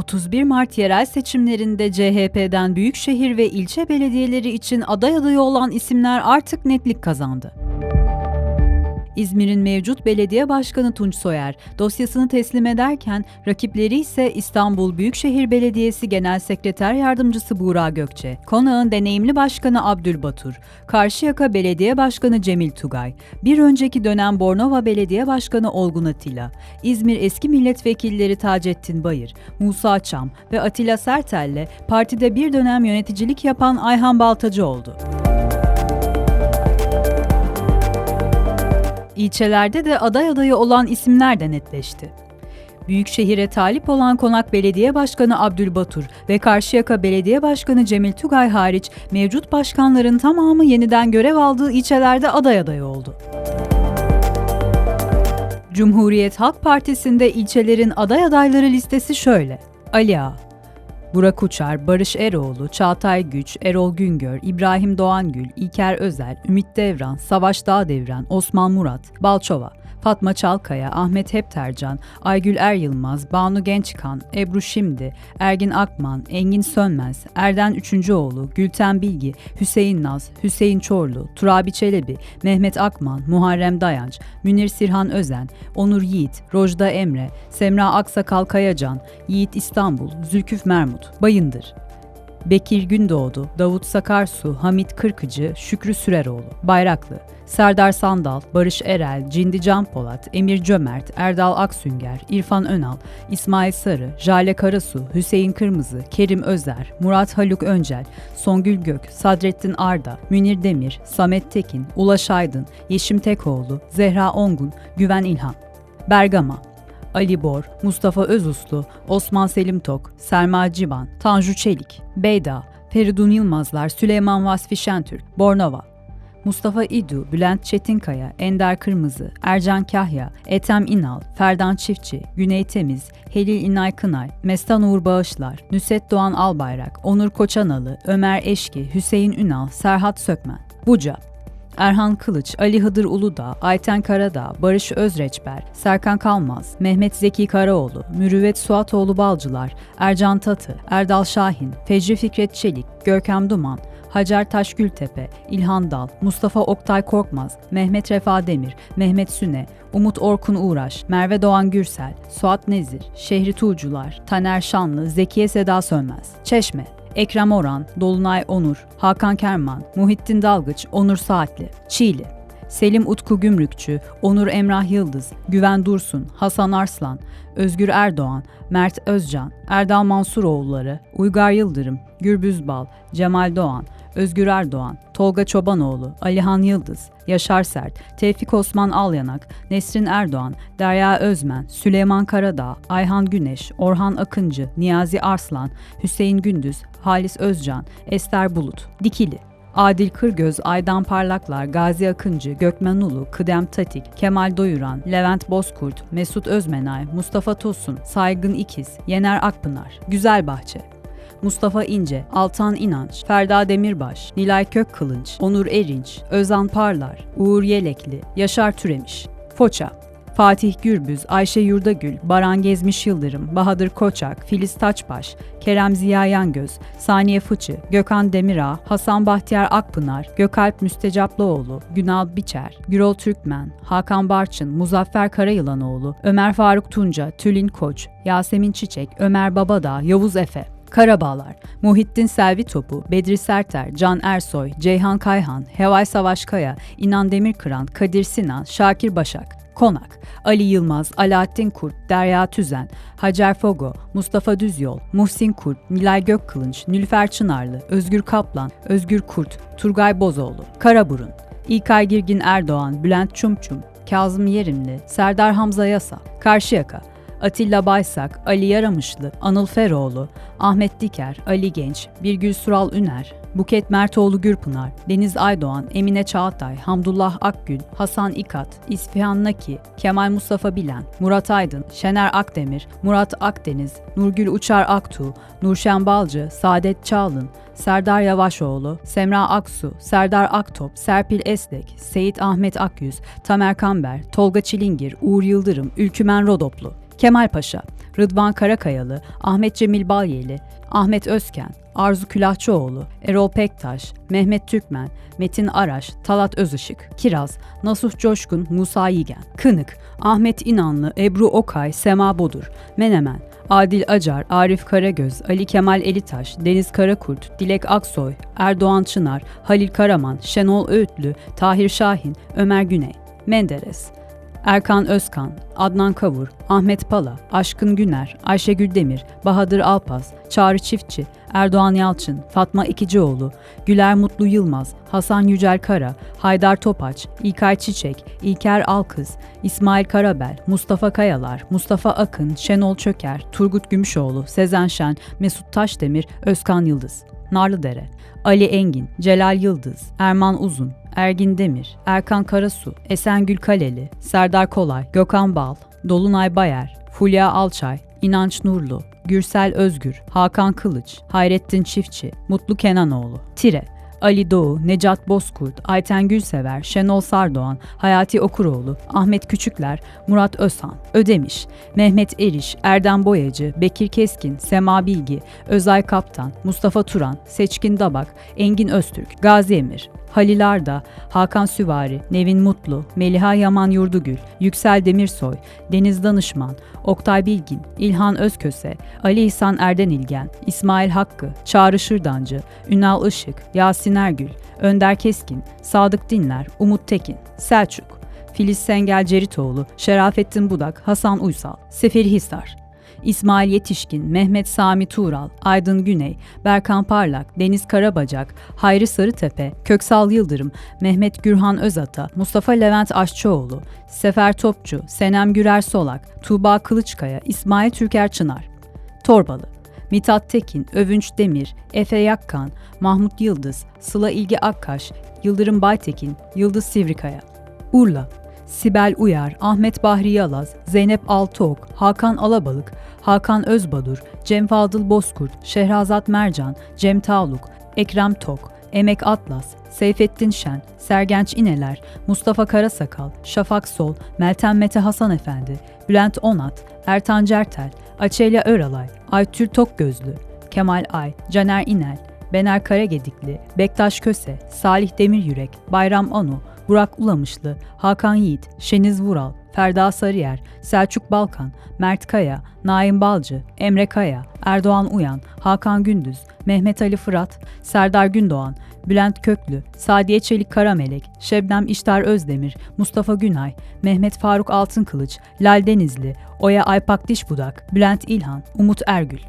31 Mart yerel seçimlerinde CHP'den büyükşehir ve ilçe belediyeleri için aday adayı olan isimler artık netlik kazandı. İzmir'in mevcut belediye başkanı Tunç Soyer dosyasını teslim ederken rakipleri ise İstanbul Büyükşehir Belediyesi Genel Sekreter Yardımcısı Buğra Gökçe, Konağın deneyimli başkanı Abdülbatur, Karşıyaka Belediye Başkanı Cemil Tugay, bir önceki dönem Bornova Belediye Başkanı Olgun Atilla, İzmir eski milletvekilleri Taceddin Bayır, Musa Çam ve Atilla Sertel'le partide bir dönem yöneticilik yapan Ayhan Baltacı oldu. İlçelerde de aday adayı olan isimler de netleşti. Büyükşehir'e talip olan Konak Belediye Başkanı Abdülbatur ve Karşıyaka Belediye Başkanı Cemil Tugay hariç mevcut başkanların tamamı yeniden görev aldığı ilçelerde aday adayı oldu. Cumhuriyet Halk Partisi'nde ilçelerin aday adayları listesi şöyle. Ali Ağa, Burak Uçar, Barış Eroğlu, Çağatay Güç, Erol Güngör, İbrahim Doğangül, İlker Özel, Ümit Devran, Savaş Dağdevran, Osman Murat, Balçova, Fatma Çalkaya, Ahmet Heptercan, Aygül Er Yılmaz, Banu Gençkan, Ebru Şimdi, Ergin Akman, Engin Sönmez, Erden Üçüncüoğlu, Gülten Bilgi, Hüseyin Naz, Hüseyin Çorlu, Turabi Çelebi, Mehmet Akman, Muharrem Dayanç, Münir Sirhan Özen, Onur Yiğit, Rojda Emre, Semra Aksakal Kayacan, Yiğit İstanbul, Zülküf Mermut, Bayındır. Bekir Gündoğdu, Davut Sakarsu, Hamit Kırkıcı, Şükrü Süreroğlu, Bayraklı, Serdar Sandal, Barış Erel, Cindi Can Polat, Emir Cömert, Erdal Aksünger, İrfan Önal, İsmail Sarı, Jale Karasu, Hüseyin Kırmızı, Kerim Özer, Murat Haluk Öncel, Songül Gök, Sadrettin Arda, Münir Demir, Samet Tekin, Ulaş Aydın, Yeşim Tekoğlu, Zehra Ongun, Güven İlhan. Bergama, Ali Bor, Mustafa Özuslu, Osman Selim Tok, Selma Civan, Tanju Çelik, Beyda, Feridun Yılmazlar, Süleyman Vasfi Şentürk, Bornova, Mustafa İdu, Bülent Çetinkaya, Ender Kırmızı, Ercan Kahya, Etem İnal, Ferdan Çiftçi, Güney Temiz, Helil İnay Kınay, Mestan Uğur Bağışlar, Nüset Doğan Albayrak, Onur Koçanalı, Ömer Eşki, Hüseyin Ünal, Serhat Sökmen, Buca, Erhan Kılıç, Ali Hıdır Uludağ, Ayten Karadağ, Barış Özreçber, Serkan Kalmaz, Mehmet Zeki Karaoğlu, Mürüvvet Suatoğlu Balcılar, Ercan Tatı, Erdal Şahin, Fecri Fikret Çelik, Görkem Duman, Hacer Taşgültepe, İlhan Dal, Mustafa Oktay Korkmaz, Mehmet Refa Demir, Mehmet Süne, Umut Orkun Uğraş, Merve Doğan Gürsel, Suat Nezir, Şehri Tuğcular, Taner Şanlı, Zekiye Seda Sönmez, Çeşme, Ekrem Oran, Dolunay Onur, Hakan Kerman, Muhittin Dalgıç, Onur Saatli, Çiğli, Selim Utku Gümrükçü, Onur Emrah Yıldız, Güven Dursun, Hasan Arslan, Özgür Erdoğan, Mert Özcan, Erdal Mansuroğulları, Uygar Yıldırım, Gürbüz Bal, Cemal Doğan, Özgür Erdoğan, Tolga Çobanoğlu, Alihan Yıldız, Yaşar Sert, Tevfik Osman Alyanak, Nesrin Erdoğan, Derya Özmen, Süleyman Karadağ, Ayhan Güneş, Orhan Akıncı, Niyazi Arslan, Hüseyin Gündüz, Halis Özcan, Ester Bulut, Dikili, Adil Kırgöz, Aydan Parlaklar, Gazi Akıncı, Gökmen Ulu, Kıdem Tatik, Kemal Doyuran, Levent Bozkurt, Mesut Özmenay, Mustafa Tosun, Saygın İkiz, Yener Akpınar, Güzel Bahçe, Mustafa İnce, Altan İnanç, Ferda Demirbaş, Nilay Kökkılınç, Onur Erinç, Özan Parlar, Uğur Yelekli, Yaşar Türemiş, Foça, Fatih Gürbüz, Ayşe Yurdagül, Baran Gezmiş Yıldırım, Bahadır Koçak, Filiz Taçbaş, Kerem Ziya Yangöz, Saniye Fıçı, Gökhan Demirağ, Hasan Bahtiyar Akpınar, Gökalp Müstecaplıoğlu, Günal Biçer, Gürol Türkmen, Hakan Barçın, Muzaffer Karayılanoğlu, Ömer Faruk Tunca, Tülin Koç, Yasemin Çiçek, Ömer Babadağ, Yavuz Efe. Karabağlar, Muhittin Selvi Topu, Bedri Serter, Can Ersoy, Ceyhan Kayhan, Hevay Savaşkaya, İnan Demirkıran, Kadir Sinan, Şakir Başak, Konak, Ali Yılmaz, Alaaddin Kurt, Derya Tüzen, Hacer Fogo, Mustafa Düzyol, Muhsin Kurt, Nilay Gökkılınç, Nülfer Çınarlı, Özgür Kaplan, Özgür Kurt, Turgay Bozoğlu, Karaburun, İlkay Girgin Erdoğan, Bülent Çumçum, Kazım Yerimli, Serdar Hamza Yasa, Karşıyaka, Atilla Baysak, Ali Yaramışlı, Anıl Feroğlu, Ahmet Diker, Ali Genç, Birgül Sural Üner, Buket Mertoğlu Gürpınar, Deniz Aydoğan, Emine Çağatay, Hamdullah Akgül, Hasan İkat, İsfihan Naki, Kemal Mustafa Bilen, Murat Aydın, Şener Akdemir, Murat Akdeniz, Nurgül Uçar Aktuğ, Nurşen Balcı, Saadet Çağlın, Serdar Yavaşoğlu, Semra Aksu, Serdar Aktop, Serpil Esnek, Seyit Ahmet Akyüz, Tamer Kamber, Tolga Çilingir, Uğur Yıldırım, Ülkümen Rodoplu, Kemal Paşa, Rıdvan Karakayalı, Ahmet Cemil Balyeli, Ahmet Özken, Arzu Külahçıoğlu, Erol Pektaş, Mehmet Türkmen, Metin Araş, Talat Özışık, Kiraz, Nasuh Coşkun, Musa Yigen, Kınık, Ahmet İnanlı, Ebru Okay, Sema Bodur, Menemen, Adil Acar, Arif Karagöz, Ali Kemal Elitaş, Deniz Karakurt, Dilek Aksoy, Erdoğan Çınar, Halil Karaman, Şenol Öğütlü, Tahir Şahin, Ömer Güney, Menderes, Erkan Özkan, Adnan Kavur, Ahmet Pala, Aşkın Güner, Ayşegül Demir, Bahadır Alpaz, Çağrı Çiftçi, Erdoğan Yalçın, Fatma İkicioğlu, Güler Mutlu Yılmaz, Hasan Yücel Kara, Haydar Topaç, İlkay Çiçek, İlker Alkız, İsmail Karabel, Mustafa Kayalar, Mustafa Akın, Şenol Çöker, Turgut Gümüşoğlu, Sezen Şen, Mesut Taşdemir, Özkan Yıldız. Narlıdere, Ali Engin, Celal Yıldız, Erman Uzun, Ergin Demir, Erkan Karasu, Esengül Kaleli, Serdar Kolay, Gökhan Bal, Dolunay Bayer, Fulya Alçay, İnanç Nurlu, Gürsel Özgür, Hakan Kılıç, Hayrettin Çiftçi, Mutlu Kenanoğlu, Tire, Ali Doğu, Necat Bozkurt, Ayten Gülsever, Şenol Sardoğan, Hayati Okuroğlu, Ahmet Küçükler, Murat Özhan, Ödemiş, Mehmet Eriş, Erdem Boyacı, Bekir Keskin, Sema Bilgi, Özay Kaptan, Mustafa Turan, Seçkin Dabak, Engin Öztürk, Gazi Emir, Halil Arda, Hakan Süvari, Nevin Mutlu, Meliha Yaman Yurdugül, Yüksel Demirsoy, Deniz Danışman, Oktay Bilgin, İlhan Özköse, Ali İhsan Erden İlgen, İsmail Hakkı, Çağrı Şırdancı, Ünal Işık, Yasin Ergül, Önder Keskin, Sadık Dinler, Umut Tekin, Selçuk, Filiz Sengel Ceritoğlu, Şerafettin Budak, Hasan Uysal, Seferi Hisar, İsmail Yetişkin, Mehmet Sami Tuğral, Aydın Güney, Berkan Parlak, Deniz Karabacak, Hayri Sarıtepe, Köksal Yıldırım, Mehmet Gürhan Özata, Mustafa Levent Aşçıoğlu, Sefer Topçu, Senem Gürer Solak, Tuğba Kılıçkaya, İsmail Türker Çınar. Torbalı Mithat Tekin, Övünç Demir, Efe Yakkan, Mahmut Yıldız, Sıla İlgi Akkaş, Yıldırım Baytekin, Yıldız Sivrikaya. Urla Sibel Uyar, Ahmet Bahri Yalaz, Zeynep Altıok, Hakan Alabalık, Hakan Özbadur, Cem Fadıl Bozkurt, Şehrazat Mercan, Cem Tağluk, Ekrem Tok, Emek Atlas, Seyfettin Şen, Sergenç İneler, Mustafa Karasakal, Şafak Sol, Meltem Mete Hasan Efendi, Bülent Onat, Ertan Certel, Açelya Öralay, Aytür Tokgözlü, Kemal Ay, Caner İnel, Bener Karagedikli, Bektaş Köse, Salih Demiryürek, Bayram Anu, Burak Ulamışlı, Hakan Yiğit, Şeniz Vural, Ferda Sarıyer, Selçuk Balkan, Mert Kaya, Naim Balcı, Emre Kaya, Erdoğan Uyan, Hakan Gündüz, Mehmet Ali Fırat, Serdar Gündoğan, Bülent Köklü, Sadiye Çelik Karamelek, Şebnem İştar Özdemir, Mustafa Günay, Mehmet Faruk Altınkılıç, Lal Denizli, Oya Aypak Dişbudak, Bülent İlhan, Umut Ergül.